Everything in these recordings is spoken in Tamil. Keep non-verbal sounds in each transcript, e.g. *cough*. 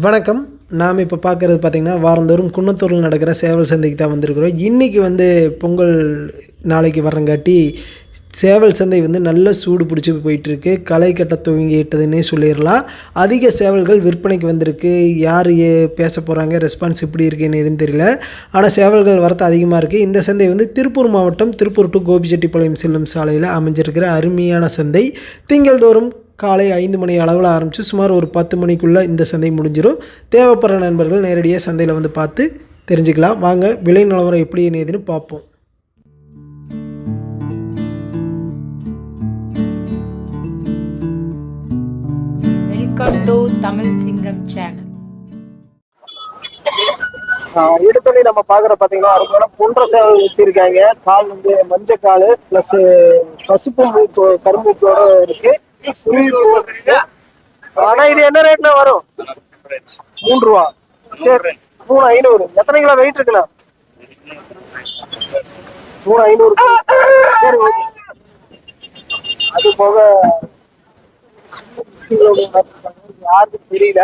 வணக்கம். நாம் இப்போ பார்க்குறது பார்த்திங்கன்னா வாரந்தோறும் குன்னத்தூரில் நடக்கிற சேவல் சந்தைக்கு தான் வந்திருக்கிறோம். இன்றைக்கி வந்து பொங்கல் நாளைக்கு வரங்காட்டி சேவல் சந்தை வந்து நல்ல சூடு பிடிச்சி போயிட்டுருக்கு. களை கட்ட துவங்கிட்டதுன்னே சொல்லிடலாம். அதிக சேவல்கள் விற்பனைக்கு வந்திருக்கு. யார் பேச போகிறாங்க ரெஸ்பான்ஸ் எப்படி இருக்குன்னு எதுன்னு தெரியல. ஆனால் சேவல்கள் வரத்து அதிகமாக இருக்குது இந்த சந்தை வந்து திருப்பூர் மாவட்டம் திருப்பூர் டு கோபிச்செட்டிப்பாளையம் செல்லும் சாலையில் அமைஞ்சிருக்கிற அருமையான சந்தை. திங்கள்தோறும் காலை ஐந்து மணி அளவில் ஆரம்பித்து சுமார் ஒரு பத்து மணிக்குள்ளே இந்த சந்தை முடிஞ்சிடும் தேவைப்படுற நண்பர்கள் நேரடியாக சந்தையில் வந்து பார்த்து தெரிஞ்சுக்கலாம். வாங்க விலை நிலவரம் எப்படி ஏதுன்னு பார்ப்போம். வெல்கம் டு தமிழ் சிங்கம் சேனல் எடுத்தோடனே நம்ம பார்க்குற பார்த்தீங்கன்னா அருமையான பொன்ற சேவல் ஊற்றிருக்காங்க கால் வந்து மஞ்சள் கால் ப்ளஸ் பசுப்பு இருக்கு இருக்கு. ஆனா இது என்ன ரேட்னா வரும்? மூணு ரூபா. சரி மூணு ஐநூறு. எத்தனை கிலோ வெயிட் இருக்குண்ணா? மூணு ஐநூறு. சரி ஓகே அது போக சிங்களோட யாருக்கும் தெரியல.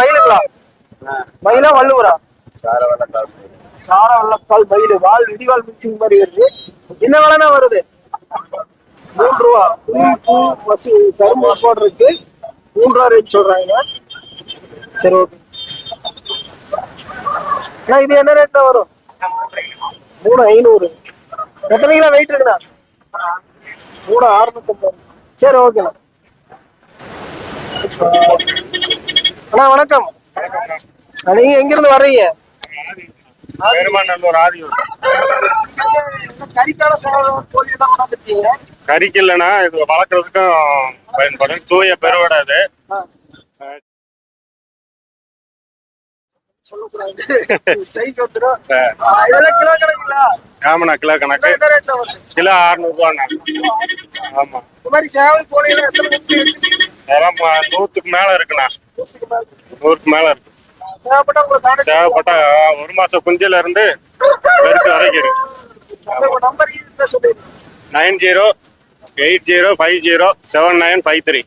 மயிலுங்களா? மயிலா வள்ளுவரா? சார வல்லக்கால் மயில். வால் இடிவால் மிக்சிங் மாதிரி வருது. என்ன விலைனா வருது? மூன்று ரூபா. புளி பூ பசு கரும்பு போடுறதுக்கு மூன்று ரூபா ரேட் சொல்றாங்க. சரி ஓகே அண்ணா இது என்ன ரேட்ல வரும்? மூணு ஐநூறு. எத்தனை கிலோ வெயிட் இருக்குண்ணா? மூணு அறுநூத்தம்பது. சரி ஓகேண்ணா அண்ணா. வணக்கம். நீங்க எங்க இருந்து வர்றீங்க ஆதியூர். கறிக்கால சேவல் கோழி எல்லாம் கொண்டாந்துருக்கீங்க கறிக்கு இல்லைன்னா இது வளர்க்குறதுக்கும் பயன்படும். தூய பெருவடை அது. கிலோ கணக்குங்களா? ஆமாண்ணா கிலோ கணக்கு. கிலோ அறுநூறுவாண்ணா. ஆமா. இந்த மாதிரி சேவல் கோழியில எத்தனை முட்டை வச்சிருக்கீங்க அதெல்லாம் ம- நூத்துக்கு மேல இருக்குண்ணா. நூறுக்கு மேல இருக்கு. தேவைப்பட்டா தேவைப்பட்டா ஒரு மாசம் குஞ்சில இருந்து பெருசு வரைக்கும் இருக்கு. உங்க நம்பர் இருந்தா சொல்லிடுங்க. Nine zero eight zero five zero seven nine five three.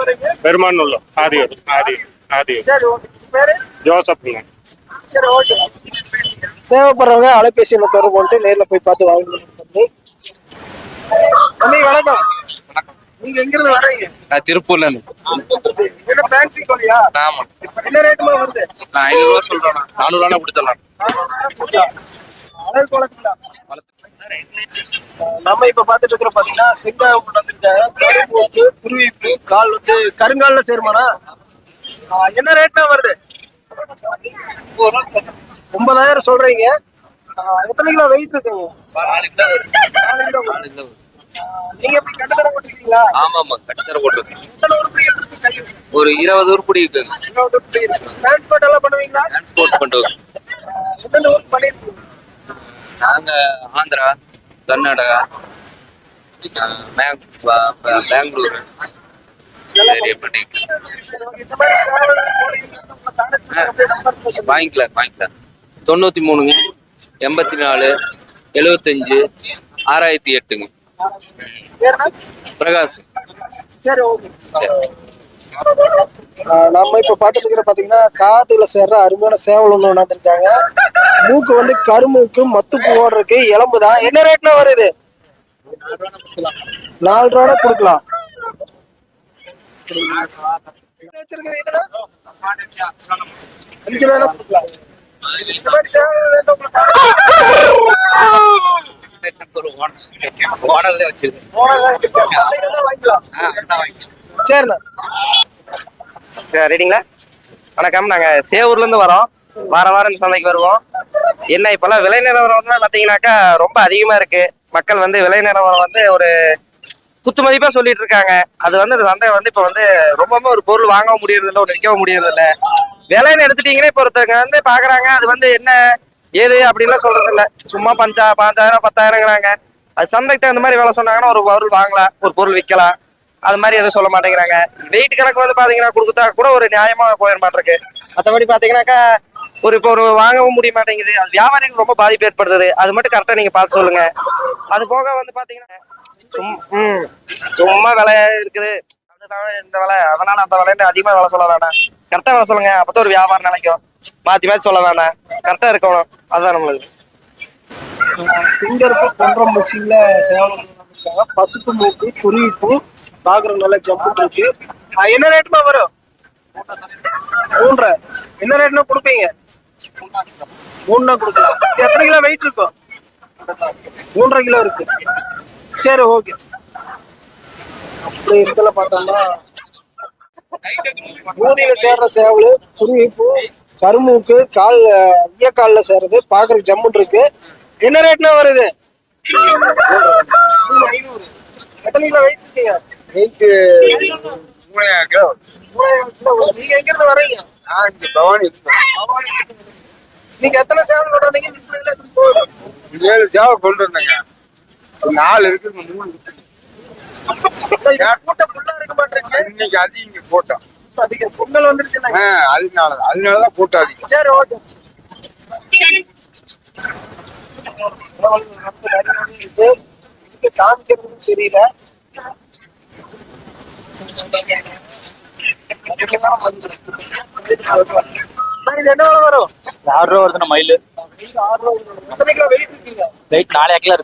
வரீங்க? பெருமாநல்லூர் ஆதியூர் ஆதியூர் ஆதியூர். சரி ஓகே. பேரு? ஜோசப்ங்க சரி ஓகே. தேவைப்படுறவங்க அலைபேசி எண்ணை தொடர்பு நேர்ல போய் பார்த்து வாங்கி தம்பி. தம்பி வணக்கம். நீங்க எங்க இருந்து வர்றீங்க? நான் திருப்பூர்ல இருந்து. என்ன ஃபேன்சி கோழியா? ஆமா. என்ன ரேட்டுமா வருது? நான் ஐநூறு ரூபா சொல்றேன் நானூறு ரூபா கொடுத்துடலாம். அழகு குளத்துலா நம்ம இப்ப பாத்துட்டு இருக்கிற பாத்தீங்கன்னா செங்காயம் கொண்டு வந்திருக்காங்க. குருவிப்பு கால் வந்து கருங்கால்ல சேருமானா என்ன ரேட்னா வருது? ஒன்பதாயிரம் சொல்றீங்க. எத்தனை கிலோ வெயிட் இருக்குங்க நீங்க எப்படி கட்டுத்தர போட்டிருக்கீங்களா? ஆமா ஆமா கட்டுத்தர கையில் ஒரு இருபது உருப்படி இருக்கு. டிரான்ஸ்போர்ட் எல்லாம் பண்ணுவீங்களா? டிரான்ஸ்போர்ட் பண்ணுவோம். எந்தெந்த ஊருக்கு பண்ணிருக்கீங்க? நாங்க ஆந்திரா கர்நாடகா பெங்களூரு சரி, வாங்கிக்கலாம் வாங்கிக்கலாம் தொண்ணூத்தி மூணுங்க எண்பத்தி நாலு எழுவத்தஞ்சு ஆறாயிரத்தி எட்டுங்க? பிரகாஷ். சரி ஓகே. நம்ம இப்ப பாத்துட்டு இருக்கிற பாத்தீங்கன்னா காதுல சேர்ற அருமையான சேவல் ஒண்ணு கொண்டாந்துருக்காங்க மூக்கு வந்து கருமூக்கு மத்து பூவோட இருக்கு. எலும்பு தான் என்ன ரேட்னா வருது? நாலு ரூபா கொடுக்கலாம். வச்சிருக்கிற இதுல அஞ்சு ரூபா கொடுக்கலாம். இந்த மாதிரி சேவல் வேண்டும் உங்களுக்கு ரெடிங்களா வணக்கம். நாங்க சேவூர்ல இருந்து வரோம். வார வாரம் இந்த சந்தைக்கு வருவோம். என்ன இப்பெல்லாம் விலை நிலவரம் வந்து பார்த்தீங்கன்னாக்கா ரொம்ப அதிகமா இருக்கு. மக்கள் வந்து விலை நிலவரம் வந்து ஒரு குத்து மதிப்பா சொல்லிட்டு இருக்காங்க. அது வந்து இந்த சந்தை வந்து இப்ப வந்து ரொம்பவுமே ஒரு பொருள் வாங்கவும் முடியறது இல்ல ஒரு விற்கவும் முடியறது இல்ல விலைன்னு எடுத்துட்டீங்கன்னா இப்ப ஒருத்தவங்க வந்து பாக்குறாங்க அது வந்து என்ன ஏது அப்படின்லாம் சொல்றது இல்ல சும்மா பஞ்சா பாஞ்சாயிரம் பத்தாயிரங்கிறாங்க. அது சந்தைக்கு தகுந்த மாதிரி விலை சொன்னாங்கன்னா ஒரு பொருள் வாங்கலாம் ஒரு பொருள் விற்கலாம். அது மாதிரி எதுவும் சொல்ல மாட்டேங்கிறாங்க. வெயிட் கணக்கு வந்து பாத்தீங்கன்னா கொடுத்தா கூட ஒரு நியாயமா போயிட மாட்டிருக்கு. மற்றபடி பாத்தீங்கன்னாக்கா ஒரு இப்போ ஒரு வாங்கவும் முடிய மாட்டேங்குது. அது வியாபாரிகளுக்கு ரொம்ப பாதிப்பு ஏற்படுத்துது. அது மட்டும் கரெக்டா நீங்க பார்த்து சொல்லுங்க. அது போக வந்து பாத்தீங்கன்னா சும் ம் சும்மா விலை இருக்குது. அதுதான் இந்த விலை. அதனால அந்த விலைன்னு அதிகமா விலை சொல்ல வேணாம். கரெக்டா விலை சொல்லுங்க. அப்பதான் ஒரு வியாபாரம் நிலைக்கும். மாத்தி மாத்தி சொல்ல வேணாம். கரெக்டா இருக்கணும். அதுதான் நம்மளுக்கு சிங்கருக்கு பொன்றம் மிக்சிங்ல சேவல் பசுப்பு மூக்கு குறிப்பு பாக்குற நல்ல ஜம்ப் இருக்கு என்ன ரேட்டுமா வரும்? மூன்றரை. என்ன ரேட்னா கொடுப்பீங்க? மூணுனா கொடுக்கலாம். எத்தனை கிலோ வெயிட் இருக்கும் மூன்றரை கிலோ இருக்கு. சரி ஓகே அப்படி இடத்துல பார்த்தோம்னா ஊதியில சேர்ற சேவல் குருவிப்பு கருமூக்கு கால் ஈயக்காலில் சேர்றது பார்க்கறதுக்கு ஜம்முன் இருக்கு. என்ன ரேட்னா வருது? ஐநூறு எத்தனை கிலோ வெயிட் இருக்கீங்க? வெயிட் மூணாயிரம். நீங்க எங்க இருந்து வர்றீங்க நான் இங்க பவானி இருக்கேன். நீங்க எத்தனை சேவல் எப்படி போகுது. ஏழு சேவை கொண்டு வந்தேங்க. நாலு இருக்கு மூணு. கூட்டம் ஃபுல்லா இருக்க மாட்டேங்க. இன்னைக்கு போட்டோம். அதிகம் பொங்கல் வந்துருச்சுன்னா. ஆ அதனால அதனாலதான் போட்டோம் அதிகம். சரி ஓகே. *laughs* சேவல் இருக்கு காமிக்கிறதுன்னு தெரியல. என்ன வரும் ஆறு ரூபா வருதுண்ணா மயில். வெயிட் நாலு ஏக்கலா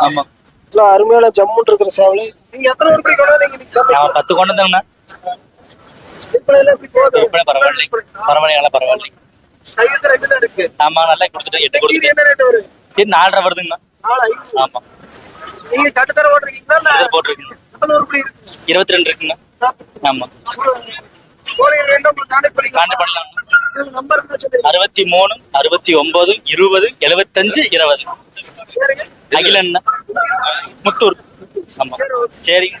ஆமா. நல்லா அருமையான ஜம்முன் இருக்கிற சேவல் நீங்க எத்தனை கொண்டாந்தீங்க இன்னைக்கு சந்தைக்கு? நான் பத்து கொண்டு வந்தேங்கண்ணா விற்பனையில எப்படி போகுது விற்பனை பரவாயில்லை. பரவாயில்ல பரவாயில்லை. ஆமா நல்லா கொடுத்துட்டு எட்டு கொடுத்து நாலரை வருதுங்கண்ணா. ஆமா. நீங்க இல்ல இதில் போட்டிருக்குங்க இருபத்தி ரெண்டு இருக்குங்க. ஆமா. அறுபத்தி மூணு அறுபத்தி ஒன்பது இருபது எழுபத்தஞ்சு இருபது. அகிலண்ணா முத்தூர். ஆமா. சரிங்க.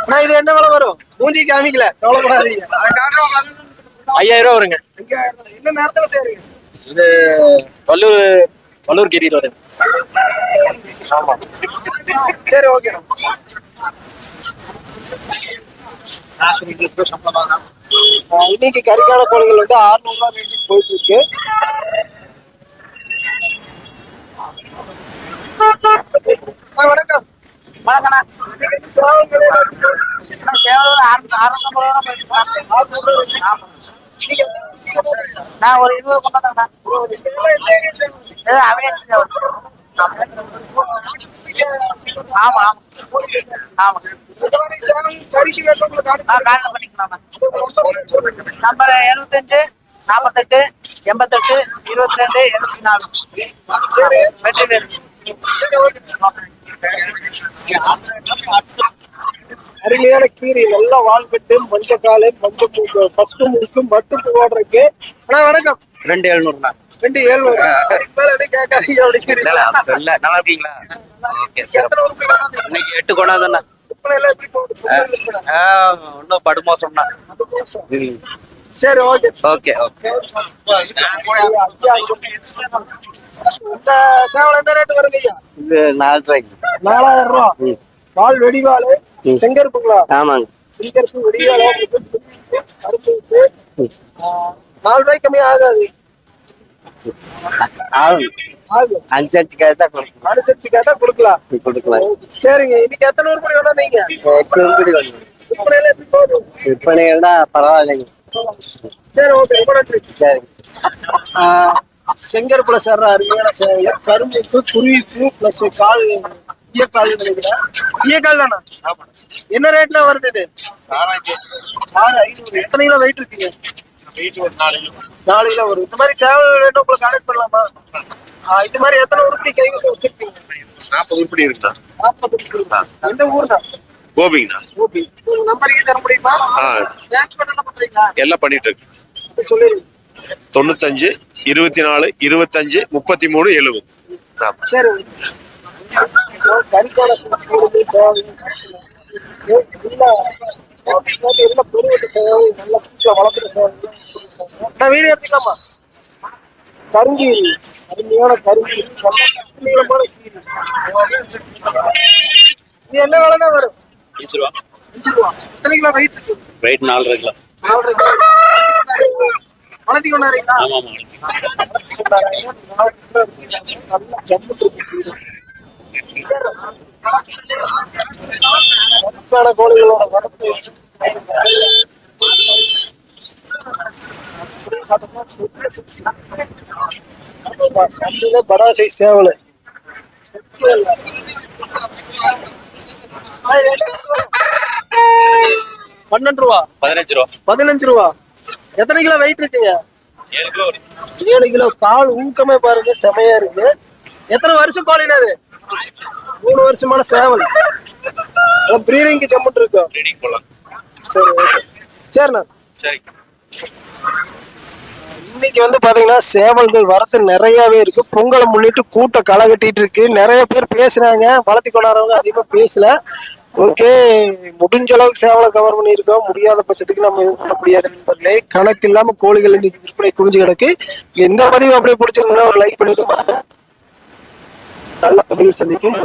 அண்ணா இது என்ன விலை வரும்? மூஞ்சி காமிக்கல. ஐயாயிரம் ரூபா வருங்க. என்ன நேரத்துல சேருங்க இது வள்ளூர் வள்ளூர் கிரியில் வருது சரி ஓகே இன்னைக்கு கறிக்கான கோழிகள் வந்து 600 ரூபாய் ரேஞ்சுக்கு போயிட்டு இருக்கு வணக்கம். வணக்கண்ணா. சேவலூர் அறுநூத்தம்பது ரூபா நான் ஒரு இருபது கொண்டு வந்தேன் ஆமா ஆமா. ஆமா. காரணம் பண்ணிக்கலாம்? நம்பர் எழுபத்தஞ்சு நாற்பத்தெட்டு எண்பத்தெட்டு இருபத்தி ரெண்டு எழுபத்தி நாலு வெற்றி அருமையான கீரை நல்ல வால்கட்டு மஞ்சக்காலு மஞ்சள் பூ பசுப்பு மூக்கு மத்து பூவோட இருக்கு. அண்ணா வணக்கம். ரெண்டு எழுநூறுண்ணா. ரெண்டு அதுக்கு மேல எதுவும் கேட்காதீங்க அப்படிங்கிறீங்க இல்ல நல்லா இருக்கீங்களா? Okay sir? இன்னைக்கு எட்டு விற்பனை. இன்னும் படுமோசம்ண்ணா. சரி ஓகே. Okay okay. இந்த சேவல் என்ன ரேட் வருங்க ஐயா? இது நாலு ரூபாய்க்கு. நாலாயிரம் ரூபா. வால் வெடிவாள் செங்கருப்புங்களா? ஆமாங்க. செங்கருப்பு வெடிவாள் கருப்பு நாலு ரூபாய்க்கு கம்மி ஆகாது. அஞ்சு கேட்டா கொடுக்கலாம். அனுசரிச்சு கேட்டா கொடுக்கலாம். கொடுக்கலாம். சரிங்க. இன்னைக்கு எத்தனை உருப்படி கொண்டாந்தீங்க எட்டு உருப்படி விற்பனையில எப்படி போகுது? விற்பனைகள்னா பரவாயில்லைங்க. சரி ஓகே. சரி. செங்கருப்புல சேர்ற அருமையான சேவை கரும்புப்பு குருவிப்பு பிளஸ் கால் ஈயக்கால் நினைக்கிறேன். ஈயக்கால் தானா என்ன ரேட்ல வருது இது? ஆறு ஐநூறு. எத்தனை கிலோ வெயிட் இருக்கீங்க? நாலு கிலோ வரும். இந்த மாதிரி சேவல் வேணும் உங்களுக்கு கனெக்ட் பண்ணலாமா? இது மாதிரி எத்தனை உருப்படி கைவசம் வச்சிருக்கீங்க? நாற்பது உருப்படி இருக்குண்ணா. நாற்பது உருப்படி. எந்த ஊர்னா கோபிங்கண்ணா. உங்க நம்பருக்கு தர முடியுமா? பண்றீங்களா? எல்லாம் பண்ணிட்டு இருக்கு சொல்லிருங்க தொண்ணூத்தஞ்சு இருபத்தி நாலு இருபத்தஞ்சு முப்பத்தி மூணு எழுபது. சரி. கறிக்கால சூடு சேவை பெருவெட்டு சேவை நல்ல வீட்டில் வளர்க்குற சேவை நான் எடுத்துக்கலாமா? கருங்கீரி. அருமையான கருங்கீரி. நீளமான கீரி. இது என்ன விலை தான் வரும்? அஞ்சு ரூபா அஞ்சு ரூபா எத்தனை கிலோ வெயிட் இருக்கு? வெயிட் நாலரை கிலோ. நாலரை கிலோ. வளர்த்தி கொண்டாடுறீங்களா? ஆமா ஆமா கோழிகளோட வளர்த்து சந்தையில சேவல். பன்னெண்டு ரூபா. பதினஞ்சு ரூபா. பதினஞ்சு ரூபா. எத்தனை கிலோ வெயிட் இருக்குங்க? ஏழு கிலோ. ஏழு கிலோ கால் ஊக்கமே பாருங்க செமையா இருக்கு. எத்தனை வருஷம் கோழினா அது? மூணு வருஷமான சேவல். ப்ரீடிங்க்கு ஜம்முட்டு இருக்கும். ப்ரீடிங் போடலாம் சரி ஓகே சரிண்ணா. சரி. இன்னைக்கு வந்து பாத்தீங்கன்னா சேவல்கள் வரத்து நிறையவே இருக்கு. பொங்கலை முன்னிட்டு கூட்டம் களை கட்டிட்டு இருக்கு. நிறைய பேர் பேசுறாங்க. வளர்த்தி கொண்டாடுறவங்க அதிகமா பேசல. ஓகே முடிஞ்ச அளவுக்கு சேவலை கவர் பண்ணியிருக்கோம். முடியாத பட்சத்துக்கு நம்ம எதுவும் பண்ண முடியாது நண்பர்களே. கணக்கு இல்லாம கோழிகள் இன்னைக்கு விற்பனை குவிஞ்சு கிடக்கு. எந்த பதிவு அப்படியே பிடிச்சிருந்தா ஒரு லைக் பண்ணிட்டு. நல்ல பதிவு சந்திக்கும்